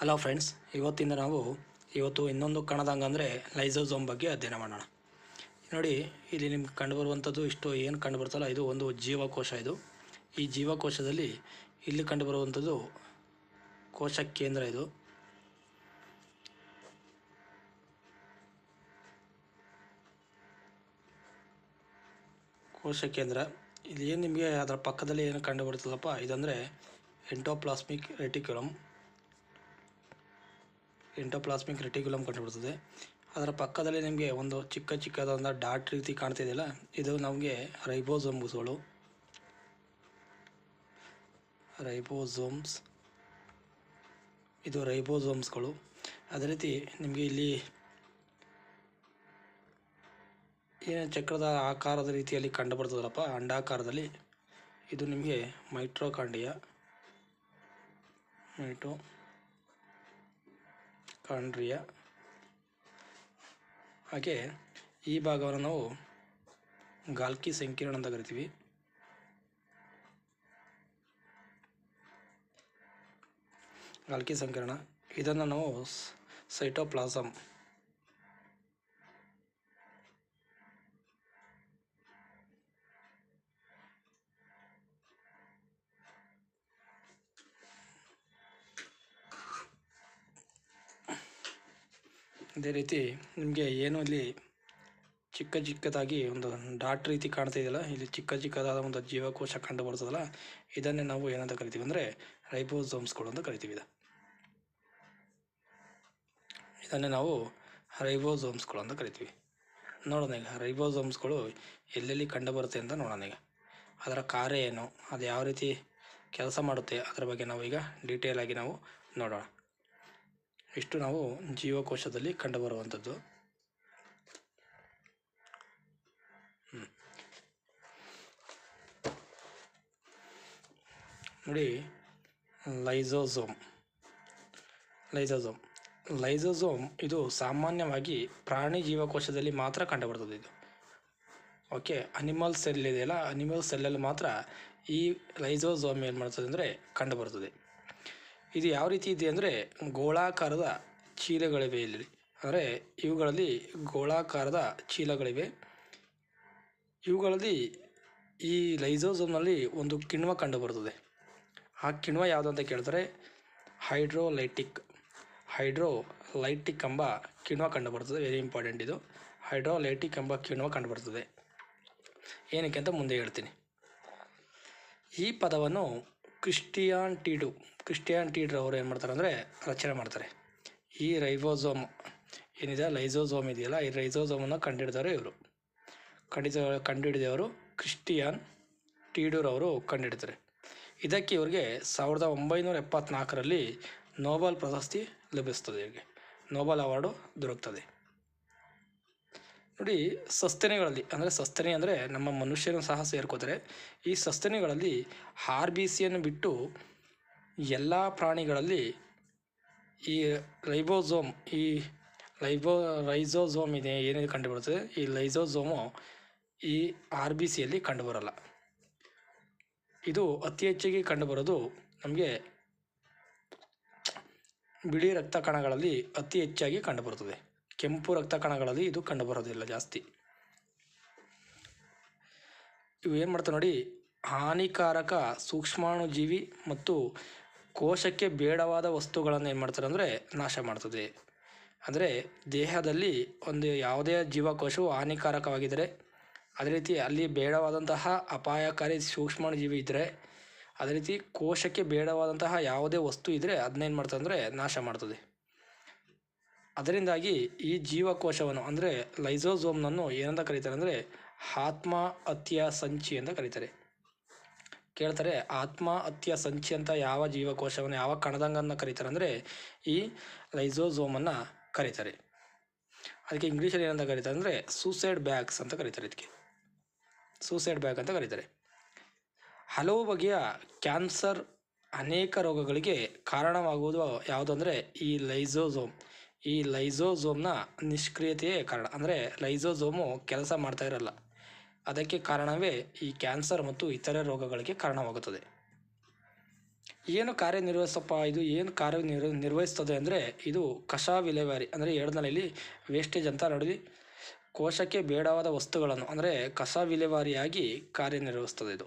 Hello friends ಇವತ್ತಿಂದ ನಾವು ಇವತ್ತು ಇನ್ನೊಂದು ಕಣದಂಗ ಅಂದರೆ ಲೈಸೋಸೋಮ್ ಬಗ್ಗೆ ಅಧ್ಯಯನ ಮಾಡೋಣ. ನೋಡಿ, ಇಲ್ಲಿ ನಿಮ್ಗೆ ಕಂಡುಬರುವಂಥದ್ದು ಇಷ್ಟು ಏನು ಕಂಡುಬರ್ತಲ್ಲ, ಇದು ಒಂದು ಜೀವಕೋಶ ಇದು. ಈ ಜೀವಕೋಶದಲ್ಲಿ ಇಲ್ಲಿ ಕಂಡುಬರುವಂಥದ್ದು ಕೋಶ ಕೇಂದ್ರ ಇದು. ಕೋಶ ಕೇಂದ್ರ ಇಲ್ಲಿ ಏನು ನಿಮಗೆ ಅದರ ಪಕ್ಕದಲ್ಲಿ ಏನು ಕಂಡುಬರ್ತದಪ್ಪ ಇದಂದರೆ ಎಂಟೋಪ್ಲಾಸ್ಮಿಕ್ ರೆಟಿಕ್ಯುಲಮ್ ಎಂಟೋಪ್ಲಾಸ್ಮಿಕ್ ರೆಟಿಕ್ಯುಲಮ್ ಕಂಡುಬಿಡ್ತದೆ. ಅದರ ಪಕ್ಕದಲ್ಲಿ ನಿಮಗೆ ಒಂದು ಚಿಕ್ಕ ಚಿಕ್ಕದಾದ ಡಾಟ್ ರೀತಿ ಕಾಣ್ತಿದೆಯಲ್ಲ, ಇದು ನಮಗೆ ರೈಬೋಸೋಮ್ಸ್ಗಳು. ರೈಬೋಸೋಮ್ಸ್. ಇದು ರೈಬೋಸೋಮ್ಸ್ಗಳು. ಅದೇ ರೀತಿ ನಿಮಗೆ ಇಲ್ಲಿ ಏನು ಚಕ್ರದ ಆಕಾರದ ರೀತಿಯಲ್ಲಿ ಕಂಡುಬರ್ತದಲ್ಲಪ್ಪ, ಅಂಡಾಕಾರದಲ್ಲಿ. ಇದು ನಿಮಗೆ ಮೈಟ್ರೋಕಾಂಡಿಯ ಮೈಟೋ ಕಾಂಡ್ರಿಯ ಹಾಗೆ ಈ ಭಾಗವನ್ನು ನಾವು ಗಾಲ್ಕಿ ಸಂಕೀರ್ಣ ಅಂತ ಕರಿತೀವಿ. ಗಾಲ್ಕಿ ಸಂಕೀರ್ಣ. ಇದನ್ನು ನಾವು ಸೈಟೋಪ್ಲಾಸಮ್ ಅದೇ ರೀತಿ ನಿಮಗೆ ಏನು ಇಲ್ಲಿ ಚಿಕ್ಕ ಚಿಕ್ಕದಾಗಿ ಒಂದು ಡಾಟ್ ರೀತಿ ಕಾಣ್ತಾ ಇದೆಯಲ್ಲ, ಇಲ್ಲಿ ಚಿಕ್ಕ ಚಿಕ್ಕದಾದ ಒಂದು ಜೀವಕೋಶ ಕಂಡು ಬರ್ತದಲ್ಲ ಇದನ್ನೇ ನಾವು ಏನಂತ ಕರಿತೀವಿ ಅಂದರೆ ರೈಬೋಸೋಮ್ಸ್ಗಳು ಅಂತ ಕರಿತೀವಿ ಇದು. ಇದನ್ನೇ ನಾವು ರೈಬೋಸೋಮ್ಸ್ಗಳು ಅಂತ ಕರಿತೀವಿ. ನೋಡೋಣ ಈಗ, ರೈಬೋಸೋಮ್ಸ್ಗಳು ಎಲ್ಲೆಲ್ಲಿ ಕಂಡು ಬರುತ್ತೆ ಅಂತ ನೋಡೋಣ ಈಗ. ಅದರ ಕಾರ್ಯ ಏನು, ಅದು ಯಾವ ರೀತಿ ಕೆಲಸ ಮಾಡುತ್ತೆ, ಅದರ ಬಗ್ಗೆ ನಾವು ಈಗ ಡೀಟೇಲಾಗಿ ನಾವು ನೋಡೋಣ. ಇಷ್ಟು ನಾವು ಜೀವಕೋಶದಲ್ಲಿ ಕಂಡುಬರುವಂಥದ್ದು. ನೋಡಿ, ಲೈಸೋಸೋಮ್. ಲೈಸೋಸೋಮ್. ಲೈಸೋಸೋಮ್ ಇದು ಸಾಮಾನ್ಯವಾಗಿ ಪ್ರಾಣಿ ಜೀವಕೋಶದಲ್ಲಿ ಮಾತ್ರ ಕಂಡುಬರ್ತದೆ ಇದು. ಓಕೆ, ಅನಿಮಲ್ ಸೆಲ್ ಇದೆಯಲ್ಲ ಅನಿಮಲ್ ಸೆಲ್ಲಲ್ಲಿ ಮಾತ್ರ ಈ ಲೈಸೋಸೋಮ್ ಏನು ಮಾಡ್ತದೆ ಅಂದರೆ ಕಂಡುಬರ್ತದೆ. ಇದು ಯಾವ ರೀತಿ ಇದೆ ಅಂದರೆ ಗೋಳಾಕಾರದ ಚೀಲಗಳಿವೆ ಇಲ್ಲಿ. ಅಂದರೆ ಇವುಗಳಲ್ಲಿ ಗೋಳಾಕಾರದ ಚೀಲಗಳಿವೆ. ಇವುಗಳಲ್ಲಿ ಈ ಲೈಸೋಸೋಮ್ನಲ್ಲಿ ಒಂದು ಕಿಣ್ವ ಕಂಡುಬರುತ್ತದೆ. ಆ ಕಿಣ್ವ ಯಾವುದು ಅಂತ ಕೇಳ್ತಾರೆ ಹೈಡ್ರೋಲೈಟಿಕ್ ಹೈಡ್ರೋಲೈಟಿಕ್ ಎಂಬ ಕಿಣ್ವ ಕಂಡುಬರ್ತದೆ ವೆರಿ ಇಂಪಾರ್ಟೆಂಟ್ ಇದು. ಹೈಡ್ರೋಲೈಟಿಕ್ ಎಂಬ ಕಿಣ್ವ ಕಂಡುಬರ್ತದೆ ಏನಕ್ಕೆ ಅಂತ ಮುಂದೆ ಹೇಳ್ತೀನಿ. ಈ ಪದವನ್ನು ಕ್ರಿಸ್ಟಿಯಾನ್ ಟೀಡು ಕ್ರಿಸ್ಟಿಯಾನ್ ಟೀಡ್ರ್ ಅವರು ಏನು ಮಾಡ್ತಾರೆ ಅಂದರೆ ರಚನೆ ಮಾಡ್ತಾರೆ. ಈ ರೈಬೋಸೋಮ್ ಏನಿದೆ? ಲೈಸೋಸೋಮ್ ಇದೆಯಲ್ಲ? ಈ ರೈಸೋಸೋಮನ್ನು ಕಂಡುಹಿಡಿದವರು ಇವರು. ಕಂಡಿದ ಕಂಡುಹಿಡಿದವರು ಕ್ರಿಸ್ಟಿಯಾನ್ ಟೀಡೂರ್ ಅವರು ಕಂಡುಹಿಡಿತಾರೆ ಇದಕ್ಕೆ ಇವರಿಗೆ ಸಾವಿರದ ಒಂಬೈನೂರ ಎಪ್ಪತ್ನಾಲ್ಕರಲ್ಲಿ ನೋಬಲ್ ಪ್ರಶಸ್ತಿ ಲಭಿಸ್ತದೆ ಇವರಿಗೆ. ನೋಬಲ್ ಅವಾರ್ಡು ದೊರಕ್ತದೆ. ನೋಡಿ, ಸಸ್ತನಿಗಳಲ್ಲಿ, ಅಂದರೆ ಸಸ್ತನಿ ಅಂದರೆ ನಮ್ಮ ಮನುಷ್ಯನೂ ಸಹ ಸೇರ್ಕೋತಾರೆ. ಈ ಸಸ್ತನಿಗಳಲ್ಲಿ ಆರ್ ಬಿ ಸಿಯನ್ನು ಬಿಟ್ಟು ಎಲ್ಲ ಪ್ರಾಣಿಗಳಲ್ಲಿ ಈ ರೈಬೋಸೋಮ್, ಈ ಲೈಬೋ ರೈಝೋಝೋಮ್ ಇದೆ ಏನೇನು ಕಂಡುಬರುತ್ತದೆ? ಈ ಲೈಝೋಝೋಮು ಈ ಆರ್ ಬಿ ಸಿಯಲ್ಲಿ ಕಂಡುಬರಲ್ಲ. ಇದು ಅತಿ ಹೆಚ್ಚಿಗೆ ಕಂಡುಬರೋದು ನಮಗೆ ಬಿಳಿ ರಕ್ತ ಕಣಗಳಲ್ಲಿ ಅತಿ ಹೆಚ್ಚಾಗಿ ಕಂಡುಬರುತ್ತದೆ. ಕೆಂಪು ರಕ್ತ ಕಣಗಳಲ್ಲಿ ಇದು ಕಂಡುಬರೋದಿಲ್ಲ ಜಾಸ್ತಿ. ಇವು ಏನು ಮಾಡ್ತಾರೆ ನೋಡಿ, ಹಾನಿಕಾರಕ ಸೂಕ್ಷ್ಮಾಣುಜೀವಿ ಮತ್ತು ಕೋಶಕ್ಕೆ ಬೇಡವಾದ ವಸ್ತುಗಳನ್ನು ಏನು ಮಾಡ್ತಾರೆ ಅಂದರೆ ನಾಶ ಮಾಡ್ತದೆ. ಅಂದರೆ ದೇಹದಲ್ಲಿ ಒಂದು ಯಾವುದೇ ಜೀವಕೋಶವು ಹಾನಿಕಾರಕವಾಗಿದ್ದರೆ, ಅದೇ ರೀತಿ ಅಲ್ಲಿ ಬೇಡವಾದಂತಹ ಅಪಾಯಕಾರಿ ಸೂಕ್ಷ್ಮಾಣುಜೀವಿ ಇದ್ದರೆ, ಅದೇ ರೀತಿ ಕೋಶಕ್ಕೆ ಬೇಡವಾದಂತಹ ಯಾವುದೇ ವಸ್ತು ಇದ್ದರೆ ಅದನ್ನೇನು ಮಾಡ್ತದೆ ಅಂದರೆ ನಾಶ ಮಾಡ್ತದೆ. ಅದರಿಂದಾಗಿ ಈ ಜೀವಕೋಶವನ್ನು ಅಂದರೆ ಲೈಸೋಸೋಮ್ನನ್ನು ಏನಂತ ಕರೀತಾರೆ ಅಂದರೆ ಆತ್ಮ ಅತ್ಯ ಸಂಚಿ ಅಂತ ಕರೀತಾರೆ. ಕೇಳ್ತಾರೆ, ಆತ್ಮ ಹತ್ಯ ಸಂಚಿ ಅಂತ ಯಾವ ಜೀವಕೋಶವನ್ನು ಯಾವ ಕಣದಂಗನ್ನು ಕರೀತಾರೆ? ಅಂದರೆ ಈ ಲೈಸೋಸೋಮನ್ನು ಕರೀತಾರೆ. ಅದಕ್ಕೆ ಇಂಗ್ಲೀಷಲ್ಲಿ ಏನಂತ ಕರೀತಾರೆ ಅಂದರೆ ಸೂಸೈಡ್ ಬ್ಯಾಗ್ಸ್ ಅಂತ ಕರೀತಾರೆ ಇದಕ್ಕೆ. ಸೂಸೈಡ್ ಬ್ಯಾಗ್ ಅಂತ ಕರೀತಾರೆ. ಹಲವು ಬಗೆಯ ಕ್ಯಾನ್ಸರ್ ಅನೇಕ ರೋಗಗಳಿಗೆ ಕಾರಣವಾಗುವುದು ಯಾವುದು ಅಂದರೆ ಈ ಲೈಸೋಸೋಮ್ ಈ ಲೈಸೋಸೋಮ್ನ ನಿಷ್ಕ್ರಿಯತೆಯೇ ಕಾರಣ. ಅಂದರೆ ಲೈಸೋಸೋಮು ಕೆಲಸ ಮಾಡ್ತಾ ಇರಲ್ಲ. ಅದಕ್ಕೆ ಕಾರಣವೇ ಈ ಕ್ಯಾನ್ಸರ್ ಮತ್ತು ಇತರೆ ರೋಗಗಳಿಗೆ ಕಾರಣವಾಗುತ್ತದೆ. ಏನು ಕಾರ್ಯನಿರ್ವಹಿಸಪ್ಪ, ಇದು ಏನು ಕಾರ್ಯ ನಿರ್ ನಿರ್ವಹಿಸ್ತದೆ ಅಂದರೆ ಇದು ಕಸ ವಿಲೇವಾರಿ ಅಂದರೆ ಎರಡನಲ್ಲಿ ವೇಸ್ಟೇಜ್ ಅಂತ ನೋಡಿ. ಕೋಶಕ್ಕೆ ಬೇಡವಾದ ವಸ್ತುಗಳನ್ನು, ಅಂದರೆ ಕಸ ವಿಲೇವಾರಿಯಾಗಿ ಕಾರ್ಯನಿರ್ವಹಿಸ್ತದೆ ಇದು.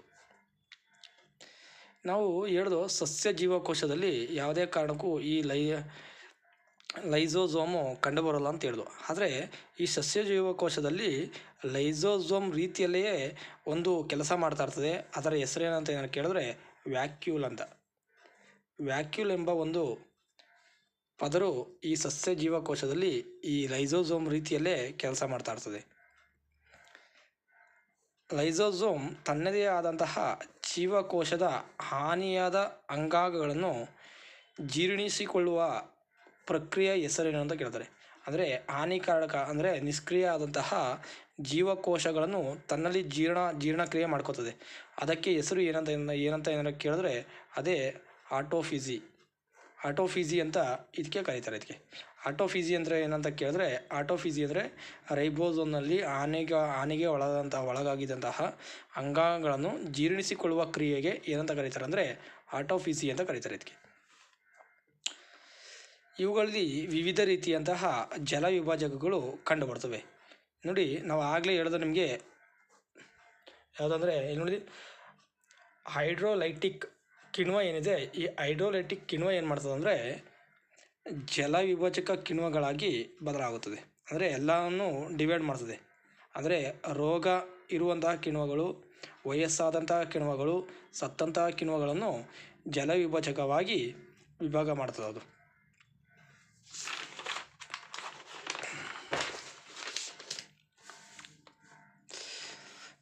ನಾವು ಹೇಳ್ದು ಸಸ್ಯ ಜೀವಕೋಶದಲ್ಲಿ ಯಾವುದೇ ಕಾರಣಕ್ಕೂ ಈ ಲೈ ಲೈಸೋಝೋಮು ಕಂಡುಬರೋಲ್ಲ ಅಂತ ಹೇಳಿದ್ವು ಆದರೆ ಈ ಸಸ್ಯ ಜೀವಕೋಶದಲ್ಲಿ ಲೈಸೋಝೋಮ್ ರೀತಿಯಲ್ಲಿಯೇ ಒಂದು ಕೆಲಸ ಮಾಡ್ತಾ ಇರ್ತದೆ. ಅದರ ಹೆಸರೇನಂತ ಏನಾರು ಕೇಳಿದ್ರೆ ವ್ಯಾಕ್ಯೂಲ್ ಅಂತ. ವ್ಯಾಕ್ಯೂಲ್ ಎಂಬ ಒಂದು ಪದರು ಈ ಸಸ್ಯ ಜೀವಕೋಶದಲ್ಲಿ ಈ ಲೈಸೋಝೋಮ್ ರೀತಿಯಲ್ಲೇ ಕೆಲಸ ಮಾಡ್ತಾ ಇರ್ತದೆ. ಲೈಸೋಝೋಮ್ ತನ್ನದೇ ಆದಂತಹ ಜೀವಕೋಶದ ಹಾನಿಯಾದ ಅಂಗಾಂಗಗಳನ್ನು ಜೀರ್ಣಿಸಿಕೊಳ್ಳುವ ಪ್ರಕ್ರಿಯೆ ಹೆಸರೇನು ಅಂತ ಕೇಳ್ತಾರೆ. ಅಂದರೆ ಹಾನಿಕಾರಕ, ಅಂದರೆ ನಿಷ್ಕ್ರಿಯ ಆದಂತಹ ಜೀವಕೋಶಗಳನ್ನು ತನ್ನಲ್ಲಿ ಜೀರ್ಣ, ಜೀರ್ಣಕ್ರಿಯೆ ಮಾಡ್ಕೋತದೆ. ಅದಕ್ಕೆ ಹೆಸರು ಏನಂತ ಏನಂತ ಏನಾರ ಕೇಳಿದ್ರೆ ಅದೇ ಆಟೋಫಿಸಿ. ಆಟೋಫಿಸಿ ಅಂತ ಇದಕ್ಕೆ ಕರೀತಾರೆ ಇದಕ್ಕೆ. ಆಟೋಫಿಸಿ ಅಂದರೆ ಏನಂತ ಕೇಳಿದ್ರೆ, ಆಟೋಫಿಸಿ ಅಂದರೆ ರೈಬೋಸೋಮ್ನಲ್ಲಿ ಹಾನಿಗೆ ಹಾನಿಗೆ ಒಳಗಾದಂಥ ಒಳಗಾಗಿದ್ದಂತಹ ಅಂಗಾಂಗಗಳನ್ನು ಜೀರ್ಣಿಸಿಕೊಳ್ಳುವ ಕ್ರಿಯೆಗೆ ಏನಂತ ಕರೀತಾರೆ ಅಂದರೆ ಆಟೋಫಿಸಿ ಅಂತ ಕರೀತಾರೆ ಇದಕ್ಕೆ. ಇವುಗಳಲ್ಲಿ ವಿವಿಧ ರೀತಿಯಂತಹ ಜಲ ವಿಭಾಜಕಗಳು ಕಂಡುಬರ್ತವೆ. ನೋಡಿ, ನಾವು ಆಗಲೇ ಹೇಳಿದ ನಿಮಗೆ ಯಾವುದಂದರೆ, ಇಲ್ಲಿ ನೋಡಿ, ಹೈಡ್ರೋಲೈಟಿಕ್ ಕಿಣ್ವ ಏನಿದೆ, ಈ ಹೈಡ್ರೋಲೈಟಿಕ್ ಕಿಣ್ವ ಏನು ಮಾಡ್ತದೆ ಅಂದರೆ, ಜಲ ವಿಭಾಜಕ ಕಿಣ್ವಗಳಾಗಿ ಬದಲಾಗುತ್ತದೆ. ಅಂದರೆ ಎಲ್ಲವನ್ನು ಡಿವೈಡ್ ಮಾಡ್ತದೆ. ಅಂದರೆ ರೋಗ ಇರುವಂತಹ ಕಿಣ್ವಗಳು, ವಯಸ್ಸಾದಂತಹ ಕಿಣ್ವಗಳು, ಸತ್ತಂತಹ ಕಿಣ್ವಗಳನ್ನು ಜಲ ವಿಭಜಕವಾಗಿ ವಿಭಾಗ ಮಾಡ್ತದೆ ಅದು.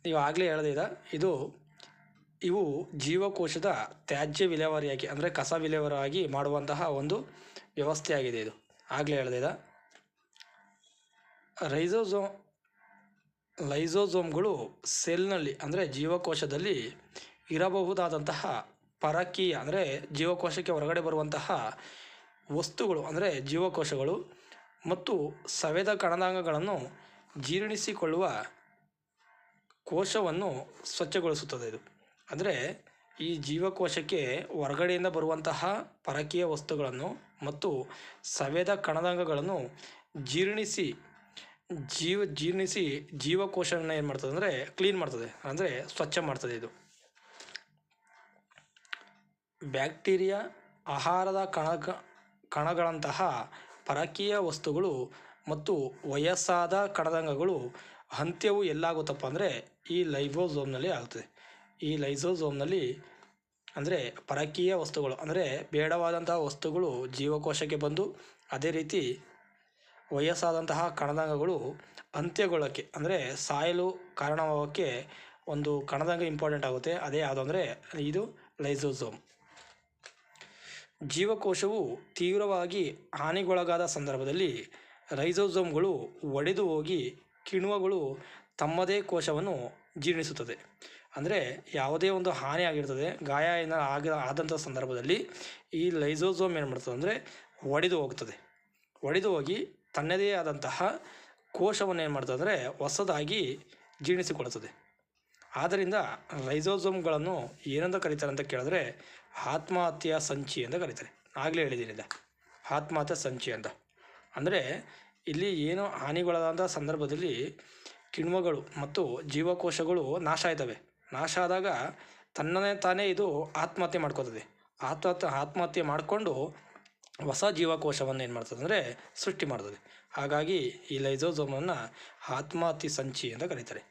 ನೀವು ಆಗಲೇ ಹೇಳಿದ ಇದು ಇವು ಜೀವಕೋಶದ ತ್ಯಾಜ್ಯ ವಿಲೇವಾರಿಯಾಗಿ, ಅಂದರೆ ಕಸ ವಿಲೇವಾರಿಯಾಗಿ ಮಾಡುವಂತಹ ಒಂದು ವ್ಯವಸ್ಥೆಯಾಗಿದೆ ಇದು. ಆಗಲೇ ಹೇಳಿದ ರೈಸೋಝೋಮ್ ಲೈಸೋಝೋಮ್ಗಳು ಸೆಲ್ನಲ್ಲಿ, ಅಂದರೆ ಜೀವಕೋಶದಲ್ಲಿ ಇರಬಹುದಾದಂತಹ ಪರಕೀಯ, ಅಂದರೆ ಜೀವಕೋಶಕ್ಕೆ ಹೊರಗಡೆ ಬರುವಂತಹ ವಸ್ತುಗಳು, ಅಂದರೆ ಜೀವಕೋಶಗಳು ಮತ್ತು ಸವೆದ ಕಣದಾಂಗಗಳನ್ನು ಜೀರ್ಣಿಸಿಕೊಳ್ಳುವ ಕೋಶವನ್ನು ಸ್ವಚ್ಛಗೊಳಿಸುತ್ತದೆ ಇದು. ಅಂದರೆ ಈ ಜೀವಕೋಶಕ್ಕೆ ಹೊರಗಡೆಯಿಂದ ಬರುವಂತಹ ಪರಕೀಯ ವಸ್ತುಗಳನ್ನು ಮತ್ತು ಸವೆದ ಕಣದಂಗಗಳನ್ನು ಜೀರ್ಣಿಸಿ, ಜೀವ, ಜೀರ್ಣಿಸಿ ಜೀವಕೋಶವನ್ನು ಏನು ಮಾಡ್ತದೆ ಅಂದರೆ ಕ್ಲೀನ್ ಮಾಡ್ತದೆ. ಅಂದರೆ ಸ್ವಚ್ಛ ಮಾಡ್ತದೆ ಇದು. ಬ್ಯಾಕ್ಟೀರಿಯಾ ಆಹಾರದ ಕಣ ಕಣಗಳಂತಹ ಪರಕೀಯ ವಸ್ತುಗಳು ಮತ್ತು ವಯಸ್ಸಾದ ಕಣದಂಗಗಳು ಅಂತ್ಯವು ಎಲ್ಲಾಗುತ್ತಪ್ಪ ಅಂದರೆ ಈ ಲೈಬೋಝೋಮ್ನಲ್ಲಿ ಆಗುತ್ತದೆ ಈ ಲೈಸೋಝೋಮ್ನಲ್ಲಿ ಅಂದರೆ ಪರಕೀಯ ವಸ್ತುಗಳು, ಅಂದರೆ ಬೇಡವಾದಂತಹ ವಸ್ತುಗಳು ಜೀವಕೋಶಕ್ಕೆ ಬಂದು ಅದೇ ರೀತಿ ವಯಸ್ಸಾದಂತಹ ಕಣದಂಗಗಳು ಅಂತ್ಯಗೊಳ್ಳೋಕ್ಕೆ ಅಂದರೆ ಸಾಯಲು ಕಾರಣವಾಗೋಕ್ಕೆ ಒಂದು ಕಣದಂಗ ಇಂಪಾರ್ಟೆಂಟ್ ಆಗುತ್ತೆ. ಅದೇ ಯಾವುದು ಅಂದರೆ ಇದು ಲೈಸೋಝೋಮ್ ಜೀವಕೋಶವು ತೀವ್ರವಾಗಿ ಹಾನಿಗೊಳಗಾದ ಸಂದರ್ಭದಲ್ಲಿ ರೈಸೋಝೋಮ್ಗಳು ಒಡೆದು ಹೋಗಿ ಕಿಣ್ವಗಳು ತಮ್ಮದೇ ಕೋಶವನ್ನು ಜೀರ್ಣಿಸುತ್ತದೆ. ಅಂದರೆ ಯಾವುದೇ ಒಂದು ಹಾನಿ ಆಗಿರ್ತದೆ, ಗಾಯ ಏನಾದ್ರು ಆಗ ಆದಂಥ ಸಂದರ್ಭದಲ್ಲಿ ಈ ಲೈಸೋಸೋಮ್ ಏನು ಮಾಡ್ತದೆ ಅಂದರೆ ಒಡೆದು ಹೋಗ್ತದೆ. ಒಡೆದು ಹೋಗಿ ತನ್ನದೇ ಆದಂತಹ ಕೋಶವನ್ನು ಏನು ಮಾಡ್ತದೆ ಅಂದರೆ ಹೊಸದಾಗಿ ಜೀರ್ಣಿಸಿಕೊಳ್ಳುತ್ತದೆ. ಆದ್ದರಿಂದ ಲೈಝೋಝೋಮ್ಗಳನ್ನು ಏನಂತ ಕರೀತಾರೆ ಅಂತ ಕೇಳಿದ್ರೆ ಆತ್ಮಹತ್ಯೆಯ ಸಂಚಿ ಅಂತ ಕರೀತಾರೆ. ಆಗಲೇ ಹೇಳಿದ್ದೀನಿಲ್ಲ ಆತ್ಮಹತ್ಯೆ ಸಂಚಿ ಅಂತ. ಅಂದರೆ ಇಲ್ಲಿ ಏನು ಹಾನಿಗೊಳಗಾದ ಸಂದರ್ಭದಲ್ಲಿ ಕಿಣ್ವಗಳು ಮತ್ತು ಜೀವಕೋಶಗಳು ನಾಶ ಆಯ್ತವೆ. ನಾಶ ಆದಾಗ ತನ್ನನ್ನೇ ತಾನೇ ಇದು ಆತ್ಮಹತ್ಯೆ ಮಾಡ್ಕೋತದೆ. ಆತ್ಮಹತ್ಯೆ ಆತ್ಮಹತ್ಯೆ ಮಾಡಿಕೊಂಡು ಹೊಸ ಜೀವಕೋಶವನ್ನು ಏನು ಮಾಡ್ತದೆ ಅಂದರೆ ಸೃಷ್ಟಿ ಮಾಡ್ತದೆ. ಹಾಗಾಗಿ ಈ ಲೈಸೋಸೋಮನ್ನು ಆತ್ಮಹತ್ಯೆ ಸಂಚಿ ಅಂತ ಕರೀತಾರೆ.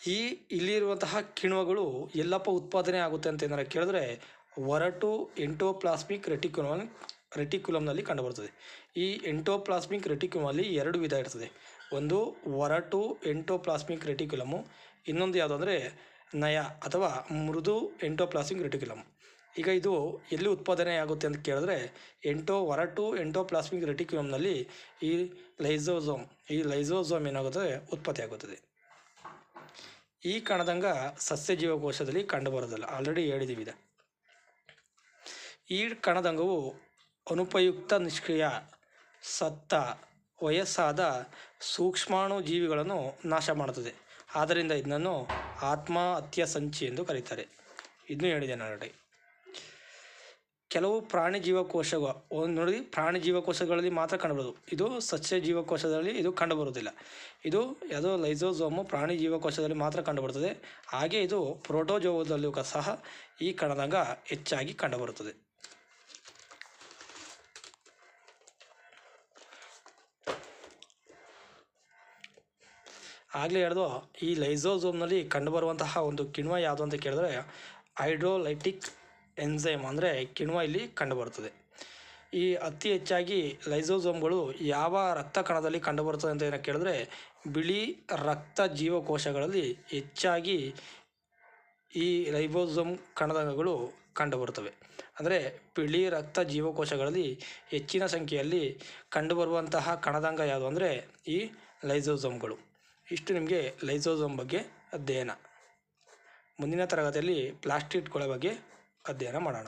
ಈ ಇಲ್ಲಿರುವಂತಹ ಕಿಣ್ವಗಳು ಎಲ್ಲಪ್ಪ ಉತ್ಪಾದನೆ ಆಗುತ್ತೆ ಅಂತ ಏನಾರ ಕೇಳಿದ್ರೆ ಒರಟು ಎಂಟೋಪ್ಲಾಸ್ಮಿಕ್ ರೆಟಿಕ್ಯುಲಮ್ ರೆಟಿಕ್ಯುಲಮ್ನಲ್ಲಿ ಕಂಡುಬರುತ್ತದೆ ಈ ಎಂಟೋಪ್ಲಾಸ್ಮಿಕ್ ರೆಟಿಕ್ಯುಲಮಲ್ಲಿ ಎರಡು ವಿಧ ಇರ್ತದೆ. ಒಂದು ಒರಟು ಎಂಟೋಪ್ಲಾಸ್ಮಿಕ್ ರೆಟಿಕ್ಯುಲಮು ಇನ್ನೊಂದು ಯಾವುದು ಅಂದರೆ ನಯ ಅಥವಾ ಮೃದು ಎಂಟೋಪ್ಲಾಸ್ಮಿಕ್ ರೆಟಿಕ್ಯುಲಮ್ ಈಗ ಇದು ಎಲ್ಲಿ ಉತ್ಪಾದನೆ ಆಗುತ್ತೆ ಅಂತ ಕೇಳಿದ್ರೆ, ಎಂಟೋ ಒರಟು ಎಂಟೋಪ್ಲಾಸ್ಮಿಕ್ ರೆಟಿಕ್ಯುಲಮ್ನಲ್ಲಿ ಈ ಲೈಸೋಝೋಮ್ ಈ ಲೈಸೋಝೋಮ್ ಏನಾಗುತ್ತದೆ ಉತ್ಪತ್ತಿ ಆಗುತ್ತದೆ. ಈ ಕಣದಂಗ ಸಸ್ಯ ಜೀವಕೋಶದಲ್ಲಿ ಕಂಡುಬರೋದಲ್ಲ. ಆಲ್ರೆಡಿ ಹೇಳಿದ್ದೀವಿ ಇದು. ಈ ಕಣದಂಗವು ಅನುಪಯುಕ್ತ ನಿಷ್ಕ್ರಿಯ ಸತ್ತ ವಯಸ್ಸಾದ ಸೂಕ್ಷ್ಮಾಣು ಜೀವಿಗಳನ್ನು ನಾಶ ಮಾಡುತ್ತದೆ. ಆದ್ದರಿಂದ ಇದನ್ನು ಆತ್ಮಹತ್ಯ ಸಂಚಿ ಎಂದು ಕರೀತಾರೆ. ಇದನ್ನು ಹೇಳಿದೆ ನೋಡಿ. ಕೆಲವು ಪ್ರಾಣಿ ಜೀವಕೋಶಗಳು ಒಂದು ನೋಡಿ, ಪ್ರಾಣಿ ಜೀವಕೋಶಗಳಲ್ಲಿ ಮಾತ್ರ ಕಂಡುಬರೋದು ಇದು ಸಸ್ಯ ಜೀವಕೋಶದಲ್ಲಿ ಇದು ಕಂಡುಬರುವುದಿಲ್ಲ. ಇದು ಯಾವುದೋ ಲೈಸೋಸೋಮು ಪ್ರಾಣಿ ಜೀವಕೋಶದಲ್ಲಿ ಮಾತ್ರ ಕಂಡುಬರುತ್ತದೆ. ಹಾಗೆ ಇದು ಪ್ರೋಟೋಜೋವದಲ್ಲೂ ಸಹ ಈ ಕಣದಂಗ ಹೆಚ್ಚಾಗಿ ಕಂಡುಬರುತ್ತದೆ. ಆಗಲೇ ಹೇಳ್ದು, ಈ ಲೈಸೋಸೋಮ್ನಲ್ಲಿ ಕಂಡುಬರುವಂತಹ ಒಂದು ಕಿಣ್ವ ಯಾವುದು ಅಂತ ಕೇಳಿದ್ರೆ, ಹೈಡ್ರೋಲೈಟಿಕ್ ಎನ್ಸೈಮ್ ಅಂದರೆ ಕಿಣ್ವ ಇಲ್ಲಿ ಕಂಡುಬರುತ್ತದೆ ಈ ಅತಿ ಹೆಚ್ಚಾಗಿ ಲೈಸೋಸೋಮ್ಗಳು ಯಾವ ರಕ್ತ ಕಣದಲ್ಲಿ ಕಂಡುಬರುತ್ತದೆ ಅಂತ ಏನು ಕೇಳಿದ್ರೆ, ಬಿಳಿ ರಕ್ತ ಜೀವಕೋಶಗಳಲ್ಲಿ ಹೆಚ್ಚಾಗಿ ಈ ರೈಬೋಸೋಮ್ ಕಣದಗಳು ಕಂಡುಬರುತ್ತವೆ ಅಂದರೆ ಬಿಳಿ ರಕ್ತ ಜೀವಕೋಶಗಳಲ್ಲಿ ಹೆಚ್ಚಿನ ಸಂಖ್ಯೆಯಲ್ಲಿ ಕಂಡುಬರುವಂತಹ ಕಣದಂಗ ಯಾವುದು ಅಂದರೆ, ಈ ಲೈಸೋಸೋಮ್ಗಳು. ಇಷ್ಟು ನಿಮಗೆ ಲೈಸೋಸೋಮ್ ಬಗ್ಗೆ ಅಧ್ಯಯನ. ಮುಂದಿನ ತರಗತಿಯಲ್ಲಿ ಪ್ಲಾಸ್ಟಿಡ್ಗಳ ಬಗ್ಗೆ ಅಧ್ಯಯನ ಮಾಡೋಣ.